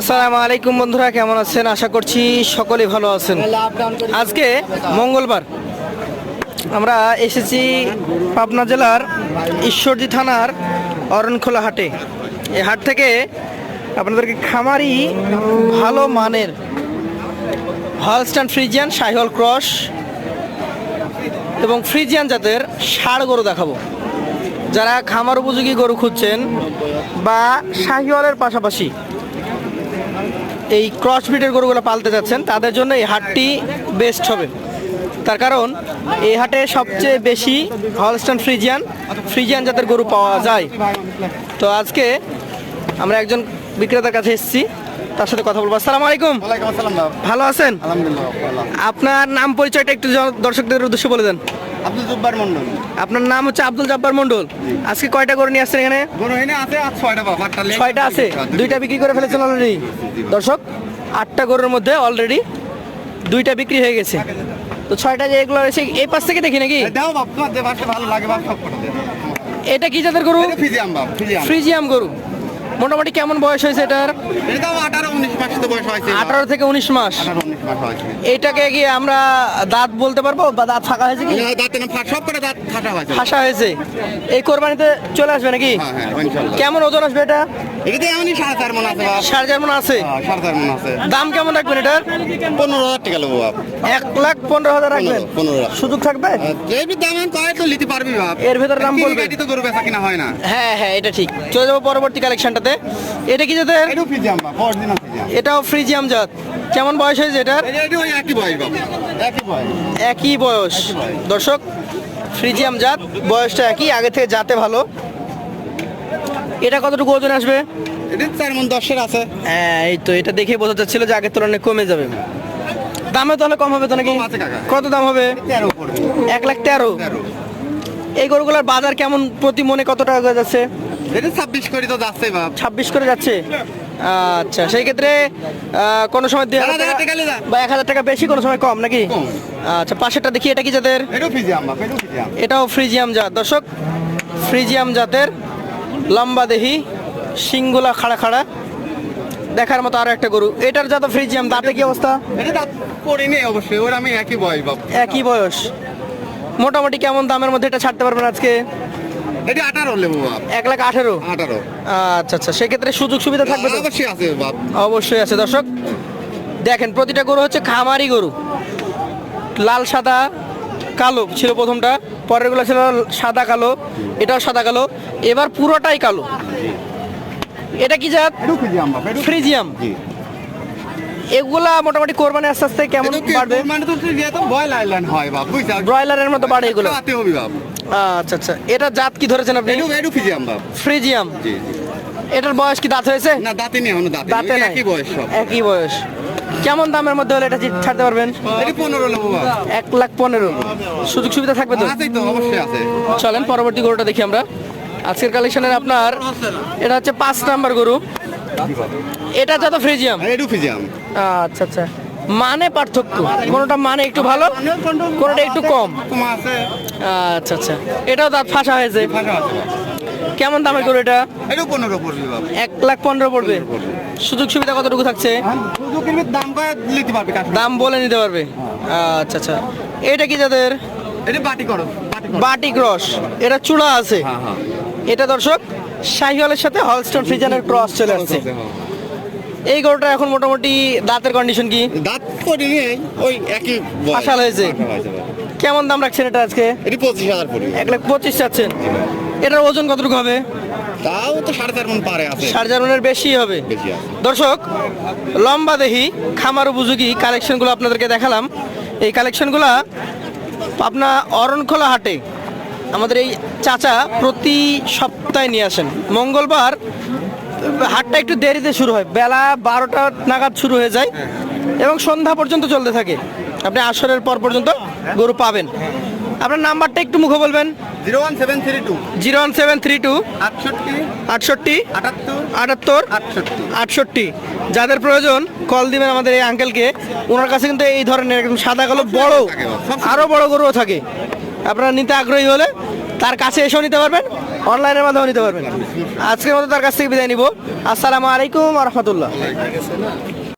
আসসালামু আলাইকুম বন্ধুরা, কেমন আছেন? আশা করছি সকলেই ভালো আছেন। আজকে মঙ্গলবার আমরা এসেছি পাবনা জেলার ঈশ্বরদী থানার অরণখোলা হাটে। এই হাট থেকে আপনাদেরকে খামারি ভালো মানের হলস্টান ফ্রিজিয়ান শাহিওয়াল ক্রস এবং ফ্রিজিয়ান জাতের ষাড় গরু দেখাবো। যারা খামার উপযোগী গরু খুঁজছেন বা শাহিওয়ালের পাশাপাশি এই ক্রস ব্রিডের গরুগুলো পালতে যাচ্ছেন, তাদের জন্য এই হাটটি বেস্ট হবে। তার কারণ, এই হাটে সবচেয়ে বেশি হলস্টান ফ্রিজিয়ান ফ্রিজিয়ান জাতের গরু পাওয়া যায়। তো আজকে আমরা একজন বিক্রেতার কাছে এসেছি। তার সাথে কথা বলব। আসসালামু আলাইকুম। ওয়ালাইকুম আসসালাম। ভালো আছেন? আলহামদুলিল্লাহ আপনার নাম পরিচয়টা একটু দর্শকদের উদ্দেশ্যে বলে দেন। আব্দুল জব্বার মন্ডল আপনার নাম হচ্ছে আব্দুল জব্বার মন্ডল আজকে কয়টা গরু নিয়ে আসছেন এখানে? ছয়টা আছে। দুইটা বিক্রি করে ফেলেছেন অলরেডি দর্শক আটটা গরুর মধ্যে অলরেডি দুইটা বিক্রি হয়ে গেছে। তো ছয়টা যে এগুলো রয়েছে এই পাশ থেকে দেখি নাকি? করে এটা কি জাতের গরু? ফ্রিজিয়াম গরু। মোটামুটি কেমন বয়স হয়েছে এটার? আঠারো থেকে উনিশ মাস। এটাকে কি আমরা দাঁত বলতে পারব বা দাঁত ফাঁকা হয়েছে কি? ফাঁসা হয়েছে। এই কোরবানিতে চলে আসবে নাকি? হ্যাঁ হ্যাঁ কেমন ওজন আসবে এটা? সাড়ে চার মন আছে হ্যাঁ, আছে। দাম কেমন রাখবেন এটার? পনেরো হাজার টাকা এক লাখ পনেরো হাজার রাখবেন। সুযোগ থাকবে? আমি কয় তো নিতে পারবি বাপ। এর ভেতরে দাম বলবে? হয় হ্যাঁ এটা ঠিক। চলে যাব পরবর্তী কালেকশনটাতে এটা কি জাতের? এটাও ফ্রিজিয়াম জাত। কেমন বয়স হয়েছে এটার? একই বয়স। দর্শক ফ্রিজিয়াম জাত বয়সটা একই আগে থেকে জাতে ভালো। এটা কতটুকু ওজন আসবে? চার মন দশের আছে। হ্যাঁ এই তো এটা দেখে বোঝা যাচ্ছিল যে আগের তুলনায় কমে যাবে। দামে তাহলে কম হবে তো নাকি? কম আছে কাকা। কত দাম হবে? তেরো এক লাখ তেরো। তেরো। এই গরুগুলোর বাজার কেমন প্রতি মনে কত টাকা যাচ্ছে? এটা ছাব্বিশ করে তো যাচ্ছে বাপ। ছাব্বিশ করে যাচ্ছে? আচ্ছা সেই ক্ষেত্রে কোনো সময় দুই হাজার টাকা বা এক হাজার টাকা বেশি কোনো সময় কম নাকি? আচ্ছা পাশেরটা দেখি এটা কি জাতের? এটাও ফ্রিজিয়াম জাত। দর্শক ফ্রিজিয়াম জাতের লম্বা দেহি সিংগুলা খাড়া খাড়া। দেখার মতো আরও একটা গরু। এটার জাত ফ্রিজিয়াম দাঁতে কি অবস্থা? পড়িনি অবশ্যই ওর আমি একই বয়স বাপ। একই বয়স। মোটামুটি কেমন দামের মধ্যে এটা ছাড়তে পারবেন আজকে? এটা আঠারো লেবু বাপ এক লাখ আঠেরো? আঠারো। আচ্ছা আচ্ছা সেক্ষেত্রে সুযোগ সুবিধা থাকবে তো? অবশ্যই আছে বাপ। অবশ্যই আছে। দর্শক দেখেন প্রতিটা গরু হচ্ছে খামারি গরু। লাল সাদা কালো ছিল প্রথমটা পরেরগুলো ছিল সাদা কালো। এটাও সাদা কালো। এবার পুরোটাই কালো। এটা কি জাত? ফিজিয়াম বাপ ফ্রিজিয়াম। জি। এগুলা মোটামুটি কোরবানি আস্তে আস্তে কেমন বাড়বে? মানে তো হয় বাপ বুঝছ? ব্রয়লারের মতো বাড়ে এগুলো। হাতে হবি বাপ। আচ্ছা আচ্ছা। এটা জাত কি ধরেছেন আপনি? এটাও ফিজিয়াম বাপ। ফ্রিজিয়াম। জি জি। এটার বয়স কি দাঁত হয়েছে? না দাঁতে নেই এখনও দাঁতে একই বয়স সব? একই বয়স। কেমন দামের মধ্যে হলে এটা ছাড়তে পারবেন? এক লাখ পনেরো। সুযোগ সুবিধা থাকবে তো? অবশ্যই আছে। চলেন পরবর্তী গরুটা দেখি আমরা। আজকের কালেকশনের আপনার এটা হচ্ছে পাঁচ নাম্বার গরু। এটা যত ফ্রিজিয়াম। এটাও ফিজিয়াম আচ্ছা আচ্ছা। মানে পার্থক্য? কোনোটা মানে একটু ভালো কোনোটা একটু কম? আছে আচ্ছা আচ্ছা। এটাও দাঁত ফাঁসা হয়েছে। কেমন দামের গরু এটা? পনেরো পড়বি এক লাখ পনেরো পড়বে। সুযোগ সুবিধা কতটুকু থাকছে? দাম করে নিতে পারবি কাঠ দাম বলে নিতে পারবে। আচ্ছা আচ্ছা। এটা কি যাদের? এটা বাটি করো বাটি ক্রস। এটা চূড়া আছে। হ্যাঁ হ্যাঁ। এটা দর্শক শাহিওয়ালের সাথে হলস্টোন ফ্রিজানের ক্রস চলে আসছে। এই গরুটা এখন মোটামুটি দাঁতের কন্ডিশন কি? দাঁত পড়ি নেই ওই একই বয়স। হয়েছে। কেমন দাম রাখছেন এটা আজকে? এটি পঁচিশ হাজার পড়ি এক লাখ পঁচিশ চাচ্ছেন। এটার ওজন কতটুকু হবে? তাও তো সাড়ে চার মন পারে আছে। সাড়ে চার মনের বেশি হবে। দর্শক লম্বা দেহি খামার উপযোগী কালেকশনগুলো আপনাদেরকে দেখালাম। এই কালেকশনগুলো আপনার অরণখোলা হাটে আমাদের এই চাচা প্রতি সপ্তাহে নিয়ে আসেন। মঙ্গলবার হাটটা একটু দেরিতে শুরু হয় বেলা বারোটা নাগাদ শুরু হয়ে যায় এবং সন্ধ্যা পর্যন্ত চলতে থাকে। আপনি আসরের পর পর্যন্ত গরু পাবেন। আপনার নাম্বারটা একটু মুখে বলবেন। Zero one seven three two. Zero one seven three two. আটষট্টি। আটষট্টি। আটাত্তর। আটষট্টি। যাদের প্রয়োজন কল দিবেন আমাদের এই আঙ্কেলকে ওনার কাছে কিন্তু এই ধরনের একদম সাদা কালো বড় আরও বড় গরুও থাকে। আপনারা নিতে আগ্রহী হলে তার কাছে এসেও নিতে পারবেন অনলাইনের মাধ্যমে নিতে পারবেন। আজকের মতো তার কাছ থেকে বিদায় নিব। আসসালামু আলাইকুম রহমতুল্লাহ।